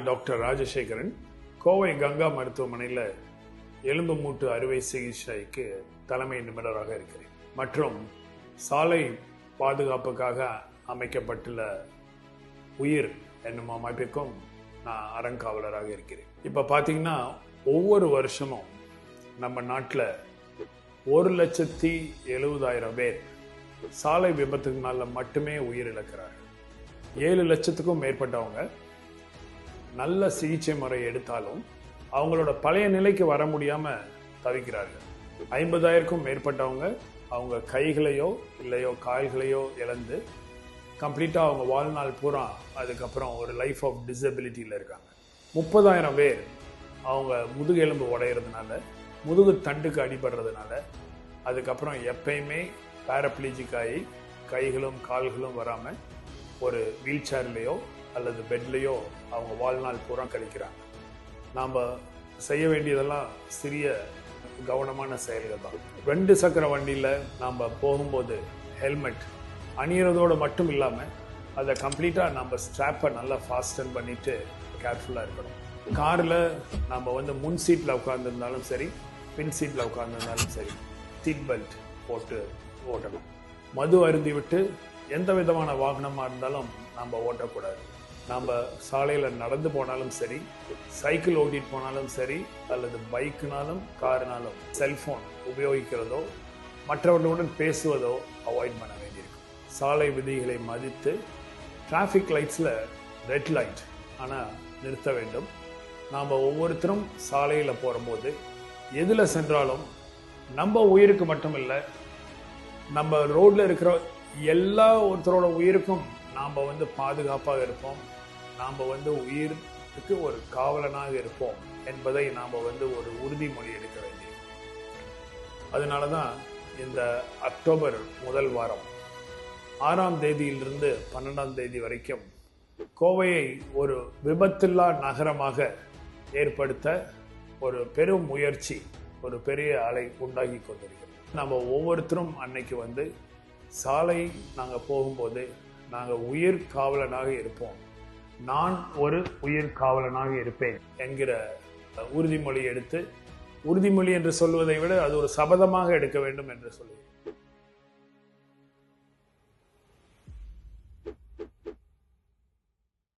நான் டாக்டர் ராஜசேகரன் கோவை கங்கா மருத்துவமனையில் எலும்பு மூட்டு அறுவை சிகிச்சைக்கு தலைமை நிபுணராக இருக்கிறேன். மற்றும் சாலை பாதுகாப்புக்காக அமைக்கப்பட்டுள்ள உயிர் என்னும் அமைப்பிற்கும் நான் அறங்காவலராக இருக்கிறேன். இப்போ பார்த்தீங்கன்னா ஒவ்வொரு வருஷமும் நம்ம நாட்டில் ஒரு லட்சத்தி எழுபதாயிரம் பேர் சாலை விபத்துக்குனால மட்டுமே உயிரிழக்கிறார்கள். ஏழு லட்சத்துக்கும் மேற்பட்டவங்க நல்ல சிகிச்சை முறை எடுத்தாலும் அவங்களோட பழைய நிலைக்கு வர முடியாம தவிக்கிறார்கள். ஐம்பதாயிரக்கும் மேற்பட்டவங்க அவங்க கைகளையோ இல்லையோ கால்களையோ இழந்து கம்ப்ளீட்டாக அவங்க வாழ்நாள் பூரா அதுக்கப்புறம் ஒரு லைஃப் ஆஃப் டிசபிலிட்டியில் இருக்காங்க. முப்பதாயிரம் பேர் அவங்க முதுகெலும்பு உடையிறதுனால முதுகு தண்டுக்கு அடிபடுறதுனால அதுக்கப்புறம் எப்பயுமே பேரப்ளீஜிக் ஆகி கைகளும் கால்களும் வராமல் ஒரு வீல் சேர்லேயோ அல்லது பெட்லேயோ அவங்க வாழ்நாள் பூரா கழிக்கிறாங்க. நாம் செய்ய வேண்டியதெல்லாம் சிறிய கவனமான செயல்கள் தான். ரெண்டு சக்கர வண்டியில் நாம் போகும்போது ஹெல்மெட் அணியிறதோடு மட்டும் இல்லாமல் அதை கம்ப்ளீட்டாக நம்ம ஸ்ட்ராப்பை நல்லா ஃபாஸ்டன் பண்ணிட்டு கேர்ஃபுல்லாக இருக்கணும். காரில் நம்ம வந்து முன் சீட்டில் உட்காந்துருந்தாலும் சரி பின் சீட்டில் உட்காந்துருந்தாலும் சரி சீட் பெல்ட் போட்டு ஓட்டணும். மது அருந்தி விட்டு எந்த விதமான வாகனமாக இருந்தாலும் நம்ம ஓட்டக்கூடாது. நம்ம சாலையில் நடந்து போனாலும் சரி சைக்கிள் ஓட்டிட்டு போனாலும் சரி அல்லது பைக்குனாலும் காருனாலும் செல்ஃபோன் உபயோகிக்கிறதோ மற்றவர்களுடன் பேசுவதோ அவாய்ட் பண்ண வேண்டியிருக்கும். சாலை விதிகளை மதித்து டிராஃபிக் லைட்ஸில் ரெட் லைட் ஆனால் நிறுத்த வேண்டும். நாம் ஒவ்வொருத்தரும் சாலையில் போகும்போது எதில் சென்றாலும் நம்ம உயிருக்கு மட்டும் இல்லை நம்ம ரோட்டில் இருக்கிற எல்லா ஒருத்தரோட உயிருக்கும் நாம் வந்து பாதுகாப்பாக இருப்போம். நாம் வந்து உயிருக்கு ஒரு காவலனாக இருப்போம் என்பதை நாம் வந்து ஒரு உறுதிமொழி எடுக்க வேண்டியது அதனால தான் இந்த அக்டோபர் முதல் வாரம் ஆறாம் தேதியிலிருந்து பன்னெண்டாம் தேதி வரைக்கும் கோவையை ஒரு விபத்தில்லா நகரமாக ஏற்படுத்த ஒரு பெரும் முயற்சி ஒரு பெரிய அலை உண்டாகி கொண்டிருக்கிறது. நம்ம ஒவ்வொருத்தரும் அன்னைக்கு வந்து சாலை நாங்கள் போகும்போது நாங்கள் உயிர் காவலனாக இருப்போம். நான் ஒரு உயிர் காவலனாக இருப்பேன் என்கிற உறுதிமொழி எடுத்து உறுதிமொழி என்று சொல்வதை விட அது ஒரு சபதமாக எடுக்க வேண்டும் என்று சொல்லி